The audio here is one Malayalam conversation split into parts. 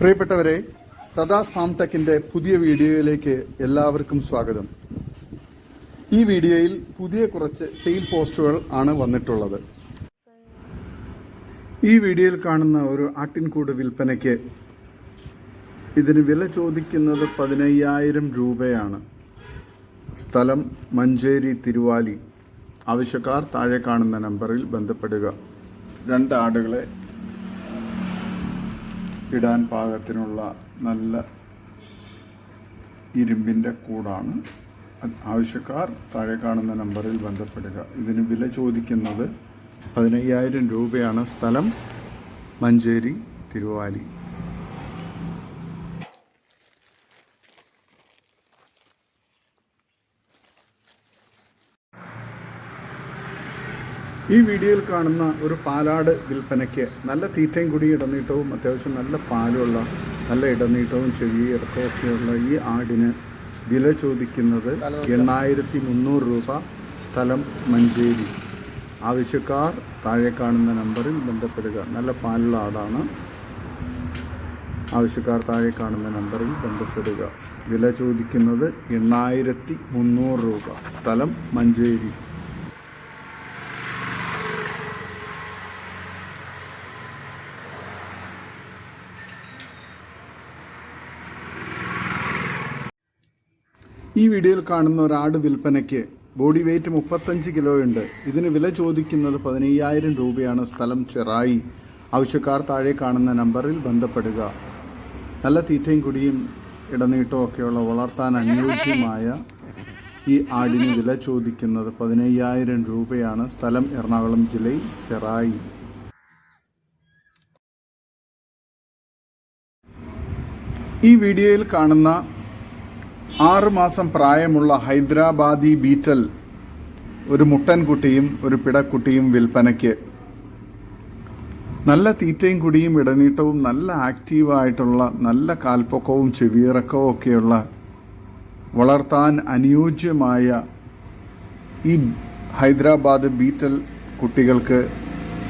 പ്രിയപ്പെട്ടവരെ സദാ സാംടെക്കിന്റെ പുതിയ വീഡിയോയിലേക്ക് എല്ലാവർക്കും സ്വാഗതം. ഈ വീഡിയോയിൽ പുതിയ കുറച്ച് സെയിൽ പോസ്റ്റുകൾ ആണ് വന്നിട്ടുള്ളത്. ഈ വീഡിയോയിൽ കാണുന്ന ഒരു ആട്ടിൻകൂട് വിൽപ്പനയ്ക്ക് ഇതിന് വില ചോദിക്കുന്നത് പതിനയ്യായിരം രൂപയാണ്. സ്ഥലം മഞ്ചേരി തിരുവാലി. ആവശ്യക്കാർ താഴെ കാണുന്ന നമ്പറിൽ ബന്ധപ്പെടുക. രണ്ട് ആടുകളെ ഇടാൻ പാകത്തിനുള്ള നല്ല ഇരുമ്പിന്റെ കൂടാണ്. ആവശ്യക്കാർ താഴെ കാണുന്ന നമ്പറിൽ ബന്ധപ്പെടുക. ഇതിന് വില ചോദിക്കുന്നത് പതിനയ്യായിരം രൂപയാണ്. സ്ഥലം മഞ്ചേരി തിരുവാലി. ഈ വീഡിയോയിൽ കാണുന്ന ഒരു പാലാട് വിൽപ്പനയ്ക്ക് നല്ല തീറ്റയും കൂടി ഇടനീട്ടവും അത്യാവശ്യം നല്ല പാലുള്ള നല്ല ഇടനീട്ടവും ചെവി ഇറക്കമൊക്കെയുള്ള ഈ ആടിന് വില ചോദിക്കുന്നത് എണ്ണായിരത്തി മുന്നൂറ് രൂപ. സ്ഥലം മഞ്ചേരി. ആവശ്യക്കാർ താഴെ കാണുന്ന നമ്പറിൽ ബന്ധപ്പെടുക. നല്ല പാലുള്ള ആടാണ്. ആവശ്യക്കാർ താഴെ കാണുന്ന നമ്പറിൽ ബന്ധപ്പെടുക. വില ചോദിക്കുന്നത് എണ്ണായിരത്തി മുന്നൂറ് രൂപ. സ്ഥലം മഞ്ചേരി. ഈ വീഡിയോയിൽ കാണുന്ന ഒരാട് വിൽപ്പനയ്ക്ക് ബോഡി വെയിറ്റ് മുപ്പത്തഞ്ച് കിലോ ഉണ്ട്. ഇതിന് വില ചോദിക്കുന്നത് പതിനയ്യായിരം രൂപയാണ്. സ്ഥലം ചെറായി. ആവശ്യക്കാർ താഴെ കാണുന്ന നമ്പറിൽ ബന്ധപ്പെടുക. നല്ല തീറ്റയും കുടിയും ഇടനീട്ടവും ഒക്കെയുള്ള വളർത്താൻ അനുയോജ്യമായ ഈ ആടിന് വില ചോദിക്കുന്നത് പതിനയ്യായിരം രൂപയാണ്. സ്ഥലം എറണാകുളം ജില്ലയിൽ ചെറായി. ഈ വീഡിയോയിൽ കാണുന്ന ആറ് മാസം പ്രായമുള്ള ഹൈദരാബാദി ബീറ്റൽ ഒരു മുട്ടൻകുട്ടിയും ഒരു പിടക്കുട്ടിയും വിൽപ്പനയ്ക്ക്. നല്ല തീറ്റയും കുടിയും ഇടനീട്ടവും നല്ല ആക്റ്റീവായിട്ടുള്ള നല്ല കാൽപ്പൊക്കവും ചെവിയിറക്കവും ഒക്കെയുള്ള വളർത്താൻ അനുയോജ്യമായ ഈ ഹൈദരാബാദ് ബീറ്റൽ കുട്ടികൾക്ക്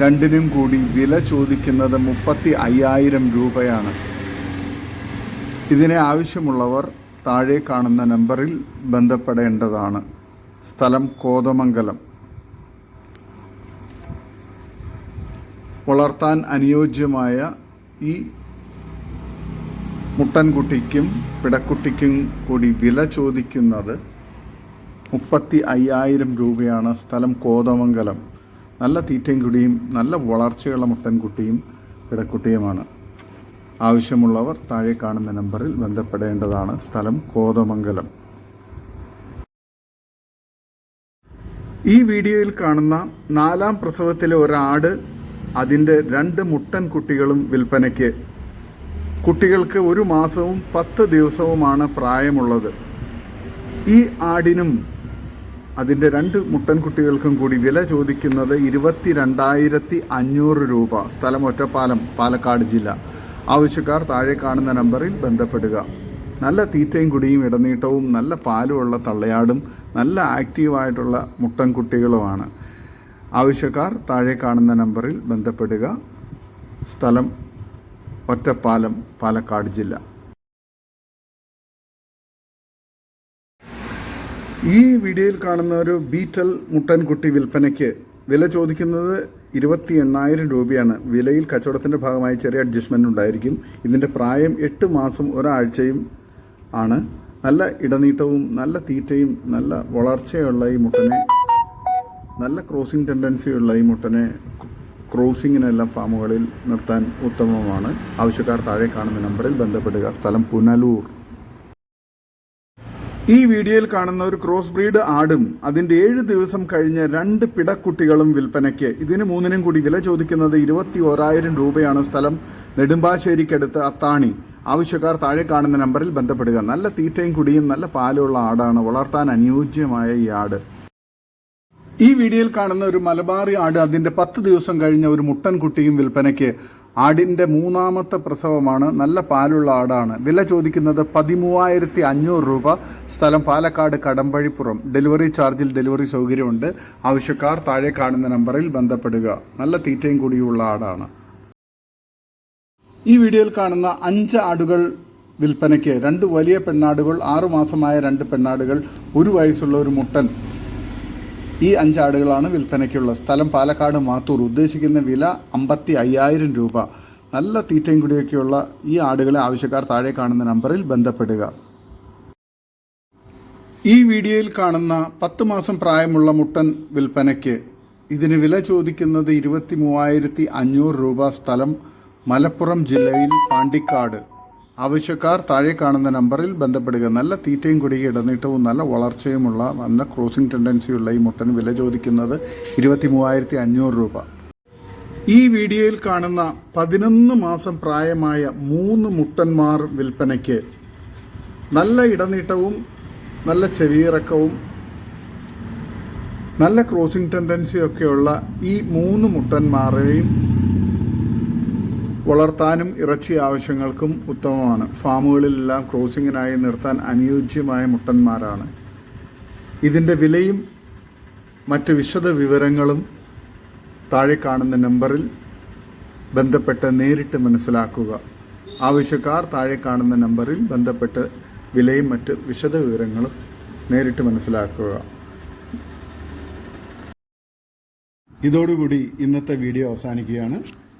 രണ്ടിനും കൂടി വില ചോദിക്കുന്നത് മുപ്പത്തി അയ്യായിരം രൂപയാണ്. ഇതിനെ ആവശ്യമുള്ളവർ താഴെ കാണുന്ന നമ്പറിൽ ബന്ധപ്പെടേണ്ടതാണ്. സ്ഥലം കോതമംഗലം. വളർത്താൻ അനുയോജ്യമായ ഈ മുട്ടൻകുട്ടിക്കും പിടക്കുട്ടിക്കും കൂടി വില ചോദിക്കുന്നത് മുപ്പത്തി അയ്യായിരം രൂപയാണ് സ്ഥലം കോതമംഗലം. നല്ല തീറ്റയും കുടിയും നല്ല വളർച്ചയുള്ള മുട്ടൻകുട്ടിയും പിടക്കുട്ടിയുമാണ്. ആവശ്യമുള്ളവർ താഴെ കാണുന്ന നമ്പറിൽ ബന്ധപ്പെടേണ്ടതാണ്. സ്ഥലം കോതമംഗലം. ഈ വീഡിയോയിൽ കാണുന്ന നാലാം പ്രസവത്തിലെ ഒരാട് അതിന്റെ രണ്ട് മുട്ടൻ കുട്ടികളും വിൽപ്പനയ്ക്ക്. കുട്ടികൾക്ക് ഒരു മാസവും പത്ത് ദിവസവുമാണ് പ്രായമുള്ളത്. ഈ ആടിനും അതിന്റെ രണ്ട് മുട്ടൻ കുട്ടികൾക്കും കൂടി വില ചോദിക്കുന്നത് ഇരുപത്തി രണ്ടായിരത്തി അഞ്ഞൂറ് രൂപ. സ്ഥലം ഒറ്റപ്പാലം പാലക്കാട് ജില്ല. ആവശ്യക്കാർ താഴെ കാണുന്ന നമ്പറിൽ ബന്ധപ്പെടുക. നല്ല തീറ്റയും കുടിയും ഇടനീട്ടവും നല്ല പാലുമുള്ള തള്ളയാടും നല്ല ആക്റ്റീവായിട്ടുള്ള മുട്ടൻകുട്ടികളുമാണ്. ആവശ്യക്കാർ താഴെ കാണുന്ന നമ്പറിൽ ബന്ധപ്പെടുക. സ്ഥലം ഒറ്റപ്പാലം പാലക്കാട് ജില്ല. ഈ വീഡിയോയിൽ കാണുന്ന ഒരു ബീറ്റൽ മുട്ടൻകുട്ടി വിൽപ്പനയ്ക്ക് വില ചോദിക്കുന്നത് ഇരുപത്തി എണ്ണായിരം രൂപയാണ് വിലയിൽ കച്ചവടത്തിന്റെ ഭാഗമായി ചെറിയ അഡ്ജസ്റ്റ്മെന്റ് ഉണ്ടായിരിക്കും. ഇതിന്റെ പ്രായം എട്ട് മാസം ഒരാഴ്ചയും ആണ്. നല്ല ഇടനീട്ടവും നല്ല തീറ്റയും നല്ല വളർച്ചയുള്ള ഈ മുട്ടനെ നല്ല ക്രോസിംഗ് ടെൻഡൻസിയുള്ള ഈ മുട്ടനെ ക്രോസിങ്ങിനെല്ലാം ഫാമുകളിൽ നിർത്താൻ ഉത്തമമാണ്. ആവശ്യക്കാർ താഴെ കാണുന്ന നമ്പറിൽ ബന്ധപ്പെടുക. സ്ഥലം പുനലൂർ. ഈ വീഡിയോയിൽ കാണുന്ന ഒരു ക്രോസ് ബ്രീഡ് ആടും അതിന്റെ ഏഴ് ദിവസം കഴിഞ്ഞ രണ്ട് പിടക്കുട്ടികളും വിൽപ്പനയ്ക്ക്. ഇതിന് മൂന്നിനും കൂടി വില ചോദിക്കുന്നത് ഇരുപത്തി ഓരായിരം രൂപയാണ് സ്ഥലം. നെടുമ്പാശ്ശേരിക്കടുത്ത് അത്താണി. ആവശ്യക്കാർ താഴെ കാണുന്ന നമ്പറിൽ ബന്ധപ്പെടുക. നല്ല തീറ്റയും കുടിയും നല്ല പാലുള്ള ആടാണ്. വളർത്താൻ അനുയോജ്യമായ ഈ ആട്. ഈ വീഡിയോയിൽ കാണുന്ന ഒരു മലബാറി ആട് അതിന്റെ പത്ത് ദിവസം കഴിഞ്ഞ ഒരു മുട്ടൻ കുട്ടിയും വിൽപ്പനയ്ക്ക്. ആടിന്റെ മൂന്നാമത്തെ പ്രസവമാണ്. നല്ല പാലുള്ള ആടാണ്. വില ചോദിക്കുന്നത് പതിമൂവായിരത്തി അഞ്ഞൂറ് രൂപ. സ്ഥലം പാലക്കാട് കടമ്പഴിപ്പുറം. ഡെലിവറി ചാർജിൽ ഡെലിവറി സൗകര്യമുണ്ട്. ആവശ്യക്കാർ താഴെ കാണുന്ന നമ്പറിൽ ബന്ധപ്പെടുക. നല്ല തീറ്റയും കൂടിയുള്ള ആടാണ്. ഈ വീഡിയോയിൽ കാണുന്ന അഞ്ച് ആടുകൾ വിൽപ്പനയ്ക്ക് രണ്ട് വലിയ പെണ്ണാടുകൾ ആറുമാസമായ രണ്ട് പെണ്ണാടുകൾ ഒരു വയസ്സുള്ള ഒരു മുട്ടൻ ഈ അഞ്ചാടുകളാണ് വിൽപ്പനയ്ക്കുള്ള സ്ഥലം. പാലക്കാട് മാത്തൂർ. ഉദ്ദേശിക്കുന്ന വില അമ്പത്തി അയ്യായിരം രൂപ. നല്ല തീറ്റയും കുടിയൊക്കെയുള്ള ഈ ആടുകളെ ആവശ്യക്കാർ താഴെ കാണുന്ന നമ്പറിൽ ബന്ധപ്പെടുക. ഈ വീഡിയോയിൽ കാണുന്ന പത്ത് മാസം പ്രായമുള്ള മുട്ടൻ വിൽപ്പനയ്ക്ക് ഇതിന് വില ചോദിക്കുന്നത് ഇരുപത്തി മൂവായിരത്തി അഞ്ഞൂറ് രൂപ സ്ഥലം മലപ്പുറം ജില്ലയിൽ പാണ്ടിക്കാട്. ആവശ്യക്കാർ താഴെ കാണുന്ന നമ്പറിൽ ബന്ധപ്പെടുക. നല്ല തീറ്റയും കുടിയും ഇടനീട്ടവും നല്ല വളർച്ചയുമുള്ള നല്ല ക്രോസിംഗ് ടെൻഡൻസിയുള്ള ഈ മുട്ടൻ വില ചോദിക്കുന്നത് ഇരുപത്തി മൂവായിരത്തി അഞ്ഞൂറ് രൂപ. ഈ വീഡിയോയിൽ കാണുന്ന പതിനൊന്ന് മാസം പ്രായമായ മൂന്ന് മുട്ടന്മാർ വിൽപ്പനയ്ക്ക് നല്ല ഇടനീട്ടവും നല്ല ചെവിയിറക്കവും നല്ല ക്രോസിംഗ് ടെൻഡൻസിയൊക്കെയുള്ള ഈ മൂന്ന് മുട്ടന്മാരെയും വളർത്താനും ഇറച്ചി ആവശ്യങ്ങൾക്കും ഉത്തമമാണ്. ഫാമുകളിലെല്ലാം ക്രോസിങ്ങിനായി നിർത്താൻ അനുയോജ്യമായ മുട്ടന്മാരാണ്. ഇതിന്റെ വിലയും മറ്റ് വിശദ വിവരങ്ങളും താഴെ കാണുന്ന നമ്പറിൽ ബന്ധപ്പെട്ട് നേരിട്ട് മനസ്സിലാക്കുക. ആവശ്യക്കാർ താഴെ കാണുന്ന നമ്പറിൽ ബന്ധപ്പെട്ട് വിലയും മറ്റ് വിശദ വിവരങ്ങളും നേരിട്ട് മനസ്സിലാക്കുക. ഇതോടുകൂടി ഇന്നത്തെ വീഡിയോ അവസാനിക്കുകയാണ്.